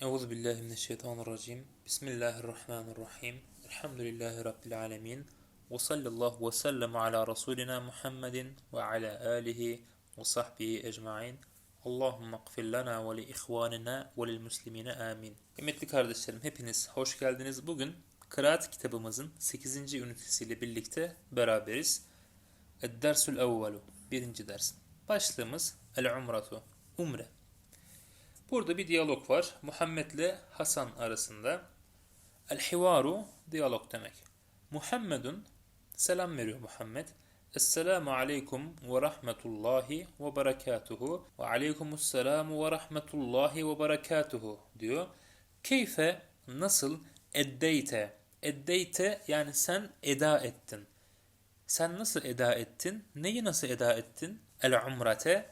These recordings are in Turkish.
Euzu billahi mineşşeytanirracim. Bismillahirrahmanirrahim. Elhamdülillahi rabbil alamin. Ve sallallahu ve sellem ala rasulina Muhammedin ve ala alihi ve sahbihi ecmaîn. Allahumme gfir lana ve li ihvanina ve lil muslimine amin. Kıymetli kardeşlerim hepiniz hoş geldiniz. Bugün kıraat kitabımızın 8. ünitesiyle birlikte beraberiz. Ed-dersül evvelu. Birinci ders. Başlığımız el-umratu. Umre. Burada bir diyalog var. Muhammed ile Hasan arasında. El-hivaru diyalog demek. Muhammedun selam veriyor Muhammed. Esselamu aleykum ve rahmetullahi ve berekatuhu ve aleykumusselamu ve rahmetullahi ve berekatuhu diyor. Keyfe nasıl eddeyte eddeyte yani sen eda ettin. Sen nasıl eda ettin? Neyi nasıl eda ettin? El umrate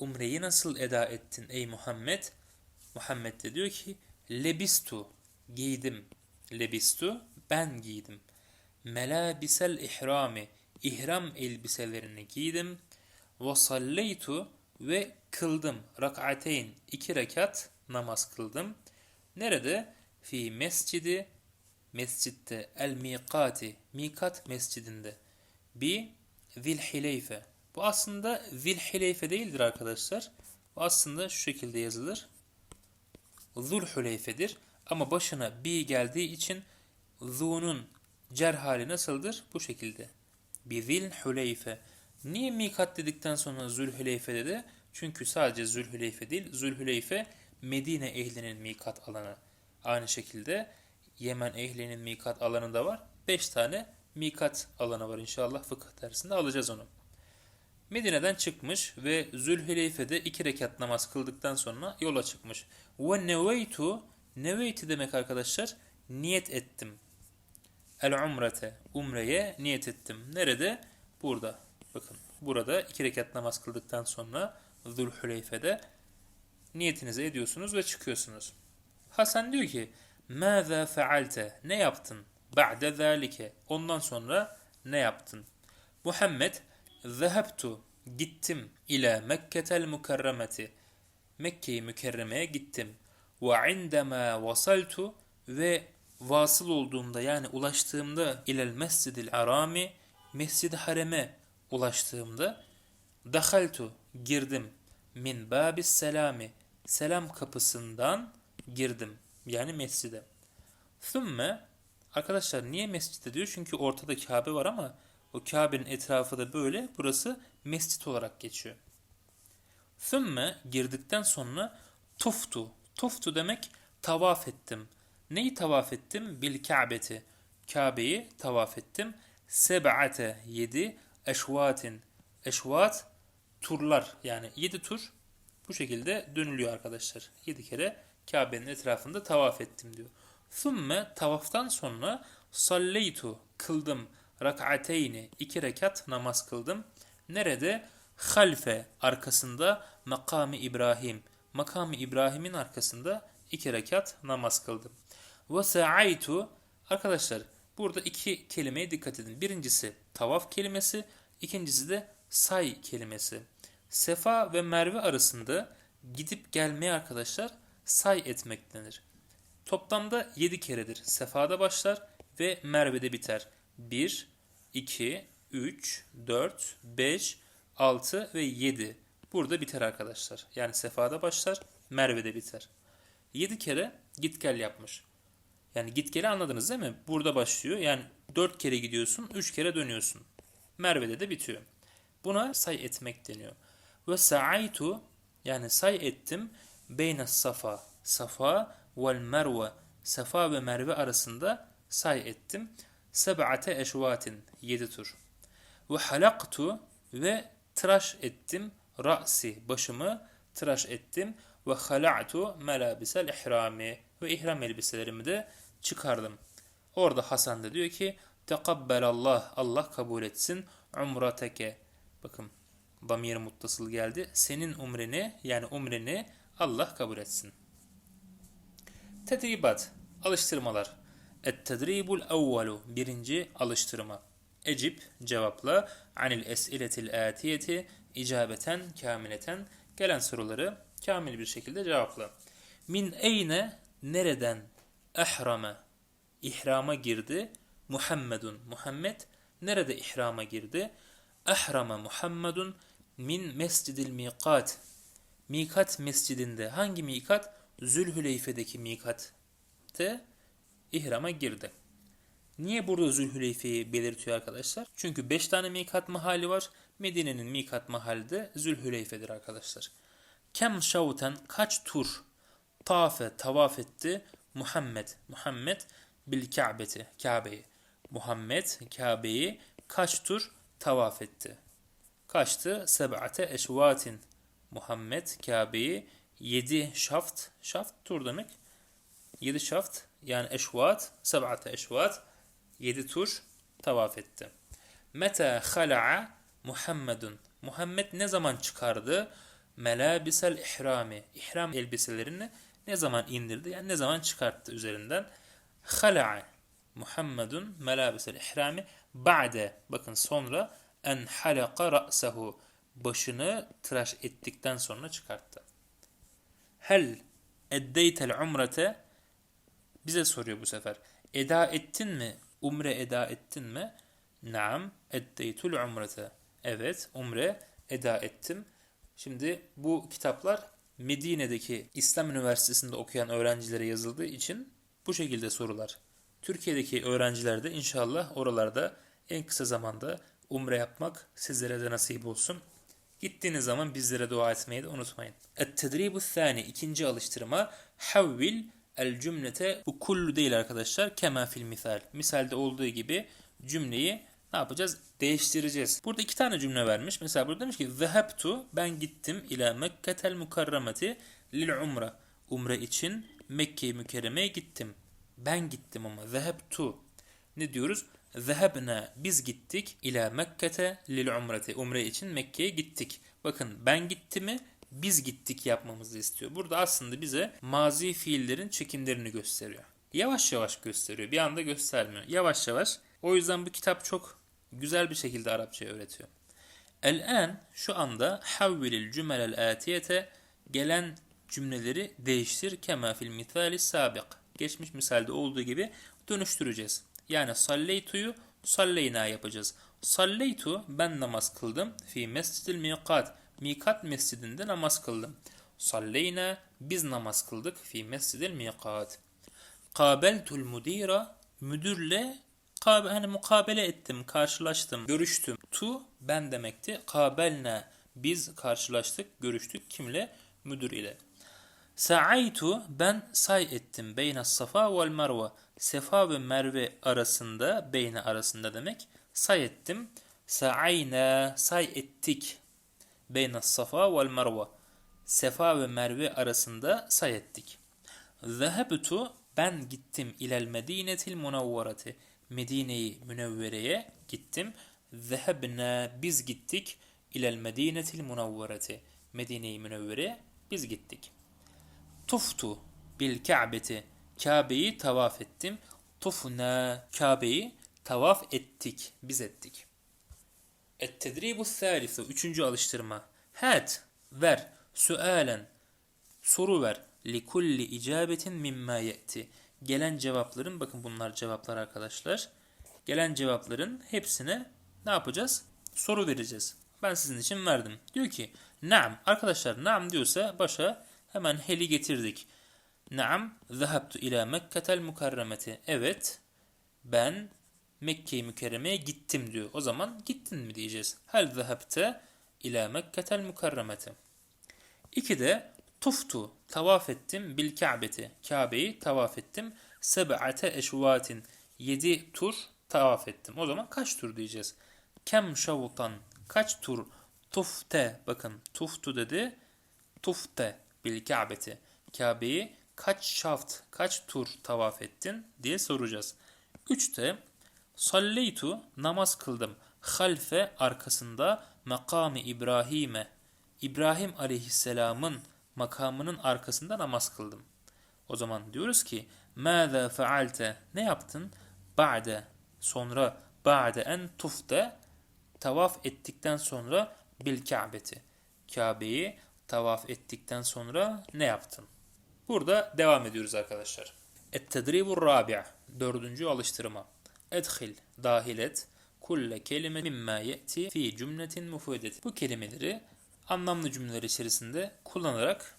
umreyi nasıl eda ettin ey Muhammed? Muhammed de diyor ki lebistu giydim. Lebistu ben giydim. Melabisel ihrami ihram elbiselerini giydim. Ve salleytu ve kıldım. Rak'ateyn iki rekat namaz kıldım. Nerede? Fi mescidi mescitte el mikati mikat mescidinde bi zilhileyfe bu aslında zilhileyfe değildir arkadaşlar. Bu aslında şu şekilde yazılır. Zulhuleyfedir. Ama başına bi geldiği için zu'nun cer hali nasıldır? Bu şekilde. Bi zilhuleyfe. Niye mikat dedikten sonra zülhüleyfe dedi? Çünkü sadece zülhüleyfe değil zülhüleyfe Medine ehlinin mikat alanı. Aynı şekilde Yemen ehlinin mikat alanı da var. 5 tane mikat alanı var inşallah fıkıh dersinde. Alacağız onu. Medine'den çıkmış ve Zülhüleyfe'de iki rekat namaz kıldıktan sonra yola çıkmış. Ve neveytu, neveyti demek arkadaşlar, niyet ettim. El umrete, umreye niyet ettim. Nerede? Burada. Bakın burada iki rekat namaz kıldıktan sonra Zülhüleyfe'de niyetinizi ediyorsunuz ve çıkıyorsunuz. Hasan diyor ki, ماذا fealte? Ne yaptın? Ba'de zalike. Ondan sonra ne yaptın? Muhammed zehebtu gittim ile Mekketel mukarremeti. Mekke-i Mükerreme'ye gittim. Ve indema vasaltu ve vasıl olduğumda yani ulaştığımda ilel mescidil arami mescid hareme ulaştığımda dahaltu girdim min babis selami selam kapısından girdim yani mescide. Thümme arkadaşlar niye mescide diyor? Çünkü ortada Kabe var ama o Kabe'nin etrafı da böyle. Burası mescit olarak geçiyor. Thümme girdikten sonra tuftu. Tuftu demek tavaf ettim. Neyi tavaf ettim? Bil Kabe'ti. Kabe'yi tavaf ettim. Seb'ate yedi eşvatin. Eşvat turlar yani yedi tur bu şekilde dönülüyor arkadaşlar. Yedi kere Kabe'nin etrafında tavaf ettim diyor. Thumme tavaftan sonra salleytu kıldım rak'ateyni iki rekat namaz kıldım. Nerede? Halfe arkasında makamı İbrahim. Makamı İbrahim'in arkasında iki rekat namaz kıldım. Ve sa'aytu arkadaşlar burada iki kelimeye dikkat edin. Birincisi tavaf kelimesi, ikincisi de say kelimesi. Sefa ve Merve arasında gidip gelmeye arkadaşlar say etmek denir. Toplamda 7 keredir. Sefada başlar ve Merve'de biter. 1, 2, 3, 4, 5, 6 ve 7. Burada biter arkadaşlar. Yani sefada başlar, Merve'de biter. 7 kere git gel yapmış. Yani git geli anladınız değil mi? Burada başlıyor. Yani 4 kere gidiyorsun, 3 kere dönüyorsun. Merve'de de bitiyor. Buna say etmek deniyor. Ve sa'aytu yani say ettim beyne safa. Safa vel merve. Safa ve Merve arasında say ettim. Seb'ate eşvatin. Yedi tur. Ve halaktu ve tıraş ettim. Ra'si. Başımı tıraş ettim. Ve hala'tu melabisel ihrami. Ve ihram elbiselerimi de çıkardım. Orada Hasan da diyor ki Tekabbelallah. Allah kabul etsin. Umrateke. Bakın damir muttasıl geldi. Senin umreni yani umreni Allah kabul etsin. Tedribat, alıştırmalar. Et-tedribul evvelu, birinci alıştırma. Ecip, cevapla, anil esiletil atiyeti, icabeten, kamileten, gelen soruları kamil bir şekilde cevapla. Min eyne nereden ehrame ihrama girdi. Muhammedun Muhammed nerede ihrama girdi? Ehrame Muhammedun min mescidil mikat. Mikat mescidinde hangi mikat? Zülhüleyfe'deki mikatte ihrama girdi. Niye burada Zülhüleyfe'yi belirtiyor arkadaşlar? Çünkü 5 tane mikat mahalli var. Medine'nin mikat mahalli de Zülhüleyfe'dir arkadaşlar. Kem şavten kaç tur tafe tavaf etti Muhammed. Muhammed bil Ka'beti. Kabe'yi. Muhammed Kabe'yi kaç tur tavaf etti? Kaçtı? Seb'ate eşvatin. Muhammed Kabe'yi 7 şaft. Şaft tur demek. 7 şaft yani eşvat. Seb'ate eşvat. 7 tur tavaf etti. Meta hala'a Muhammedun. Muhammed ne zaman çıkardı? Melabisel ihrami. İhram elbiselerini ne zaman indirdi? Yani ne zaman çıkarttı üzerinden? Hala'a Muhammedun melabisel ihrami ba'de. Bakın sonra en halaka ra'sehu. Başını tıraş ettikten sonra çıkarttı. Hel eddeytel umrete bize soruyor bu sefer. Eda ettin mi? Umre eda ettin mi? Naam eddeytul umrete. Evet umre eda ettim. Şimdi bu kitaplar Medine'deki İslam Üniversitesi'nde okuyan öğrencilere yazıldığı için bu şekilde sorular. Türkiye'deki öğrenciler de inşallah oralarda en kısa zamanda umre yapmak sizlere de nasip olsun. Gittiğiniz zaman bizlere dua etmeyi de unutmayın. Et-tedribu ikinci alıştırma havvil el cümlete bu kullu değil arkadaşlar kema fil misal. Misalde olduğu gibi cümleyi ne yapacağız? Değiştireceğiz. Burada iki tane cümle vermiş. Mesela burada demiş ki zehebtu ben gittim ila Mekketel mukarrameti lil umre. Umre için Mekke-i Mükerreme'ye gittim. Ben gittim ama zehebtu. Ne diyoruz? Zehebna biz gittik ila Mekke'te lil umreti. Umre için Mekke'ye gittik. Bakın ben gitti mi biz gittik yapmamızı istiyor. Burada aslında bize mazi fiillerin çekimlerini gösteriyor. Yavaş yavaş gösteriyor. Bir anda göstermiyor. Yavaş yavaş. O yüzden bu kitap çok güzel bir şekilde Arapça öğretiyor. El-en şu anda havvilil cümelel atiyete gelen cümleleri değiştir kema fil mithali sabik. Geçmiş misalde olduğu gibi dönüştüreceğiz. Yani salleytuyu salleyna yapacağız. Salleytu ben namaz kıldım. Fi mescidil mikat. Mikat mescidinde namaz kıldım. Salleyna biz namaz kıldık. Fi mescidil mikat. Kabeltul mudira müdürle Kabe, hani mukabele ettim, karşılaştım, görüştüm. Tu ben demekti. Kabelna biz karşılaştık, görüştük. Kimle? Müdür ile. Sa'aytu ben say ettim. Beyne safa vel merve. Sefa ve Merve arasında, beyne arasında demek. Say ettim. Sa'ayna say ettik. Beyne safa vel merve. Sefa ve Merve arasında say ettik. Zehebtu ben gittim ilel medinetil munavvarati. Medine'yi Münevvere'ye gittim. Zehebna biz gittik ilel medinetil munavvarati. Medine-i Münevvere'ye biz gittik. Tuftu bil Ka'beti. Kabe'yi tavaf ettim. Tufna Kabe'yi tavaf ettik. Biz ettik. Et-tedribu thalithu. Üçüncü alıştırma. Hat. Ver. Sualen. Soru ver. Li kulli icabetin mimma ye'ti. Gelen cevapların, bakın bunlar cevaplar arkadaşlar. Gelen cevapların hepsine ne yapacağız? Soru vereceğiz. Ben sizin için verdim. Diyor ki, naam. Arkadaşlar naam diyorsa başa hemen heli getirdik. Naam, zahabtu ila Mekketel mukarremeti. Evet, ben Mekke-i Mükerreme'ye gittim diyor. O zaman gittin mi diyeceğiz. Hel zahabte ila Mekketel mukarremeti. İki de tuftu, tavaf ettim bil Ka'beti. Kabe'yi tavaf ettim. Seb'ate eşvatin. Yedi tur tavaf ettim. O zaman kaç tur diyeceğiz? Kem şavutan. Kaç tur? Tufte. Bakın tuftu dedi. Tufte bil Ka'beti. Kabe'yi kaç şaft, kaç tur tavaf ettin diye soracağız. Üçte salleytu namaz kıldım. Halfe arkasında makamı İbrahim'e. İbrahim aleyhisselamın makamının arkasında namaz kıldım. O zaman diyoruz ki ماذا فعلت ne yaptın? Ba'de sonra ba'de en tufte tavaf ettikten sonra bil Ka'beti. Kabe'yi tavaf ettikten sonra ne yaptın? Burada devam ediyoruz arkadaşlar. Et-tedribur rabi' dördüncü alıştırma. Edhil dahil et kulle kelime mimma ye'ti fi cümletin mufideti. Bu kelimeleri anlamlı cümleler içerisinde kullanarak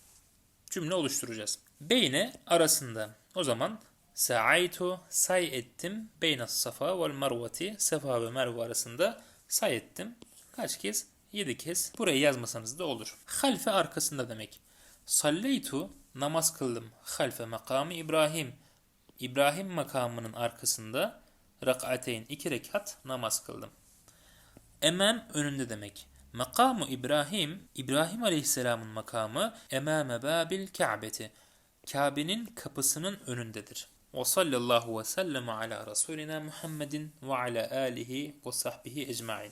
cümle oluşturacağız. Beyne arasında. O zaman sa'aytu say ettim beyne safa vel merveti safa ve merve arasında say ettim. Kaç kez? 7 kez. Burayı yazmasanız da olur. Halfe arkasında demek. Salleytu namaz kıldım. Halfe makamı İbrahim. İbrahim makamının arkasında rak'ateyn iki rekat namaz kıldım. Emem önünde demek. Makamu İbrahim, İbrahim Aleyhisselam'ın makamı emame babil Ka'beti. Kabe'nin kapısının önündedir. Ve sallallahu ve sellem ala Resulina Muhammedin ve ala alihi ve sahbihi ecmain.